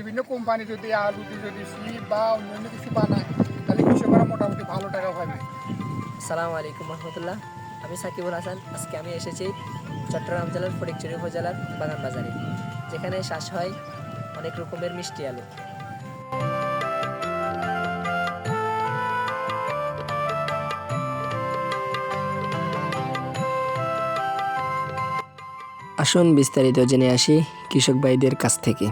বিভিন্ন কোম্পানি যদি আলুতে যদি সিপ বা অন্যান্য কিছু বানায়, তাহলে কৃষকরা মোটামুটি ভালো টাকা পাবে। সালামু আলাইকুম রহমতুল্লাহ। আমি সাকিবুল হাসান। আজকে আমি এসেছি চট্টগ্রাম জেলার ফটিকচুরি উপজেলার বাগান বাজারে, যেখানে শ্বাস হয় অনেক রকমের মিষ্টি আলু। আসুন বিস্তারিত জেনে আসি কৃষক ভাইদের কাছ থেকে।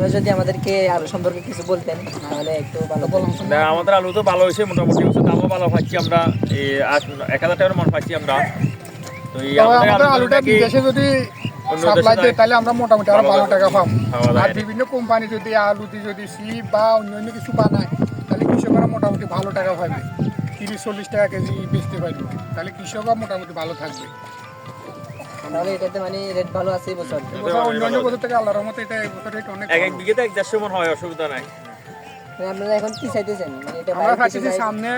আপনারা যদি আমাদেরকে আলু সম্পর্কে কিছু বলতেন তাহলে একটু ভালো না, আমাদের আলু তো ভালো হয়েছে মোটামুটি হচ্ছে দামও ভালো পাচ্ছি আমরা। এই এক হাজার টাকার মন পাচ্ছি আমরা। তো এই আমাদের আলুটা বিদেশে যদি সাপ্লাই দেয় তাহলে আমরা মোটামুটি আরও ভালো টাকা পাবো। আর বিভিন্ন কোম্পানি যদি আলু আলুতে যদি সিপ বা অন্যান্য কিছু বানায় তাহলে কৃষকরা মোটামুটি ভালো টাকা পাবে তিরিশ চল্লিশ টাকা কেজি বেচতে পারবে। তাহলে কৃষকরা মোটামুটি ভালো থাকবে। তাহলে এটাতে মানে রেট ভালো আছে বছর। অন্যান্য বছর থেকে আল্লাহর মতো এটা এবছর রেট অনেক এক এক। বিঘেতে এক দেড়শো মন হয় অসুবিধা নাই। মানে আপনারা এখন কি চাইতেছেন মানে এটা আমরা যাই- সামনে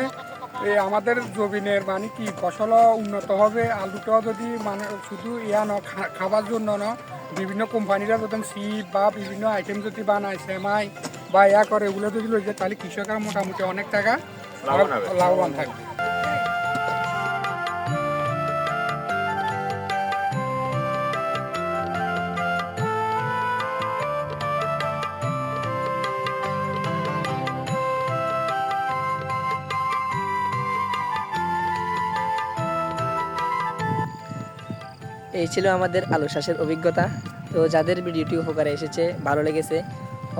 আমাদের জমিনের মানে কি ফসলও উন্নত হবে আলুটাও যদি মানে শুধু ইয়া ন খাবার জন্য ন বিভিন্ন কোম্পানিরা যদি সিপ বা বিভিন্ন আইটেম যদি বানায় সেমাই বা ইয়া করে এগুলো যদি লই যায় তাহলে কৃষকরা মোটামুটি অনেক টাকা লাভবান থাকবে। এই ছিল আমাদের আলু চাষের অভিজ্ঞতা। তো যাদের ভিডিওটি উপকারে এসেছে, ভালো লেগেছে,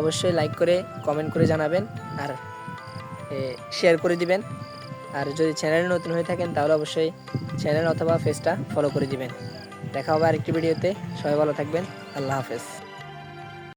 অবশ্যই লাইক করে কমেন্ট করে জানাবেন আর শেয়ার করে দিবেন। আর যদি চ্যানেলে নতুন হয়ে থাকেন, তাহলে অবশ্যই চ্যানেল অথবা ফেসটা ফলো করে দিবেন। দেখা হবে আরেকটি ভিডিওতে সবাই ভালো থাকবেন। আল্লাহ হাফেজ।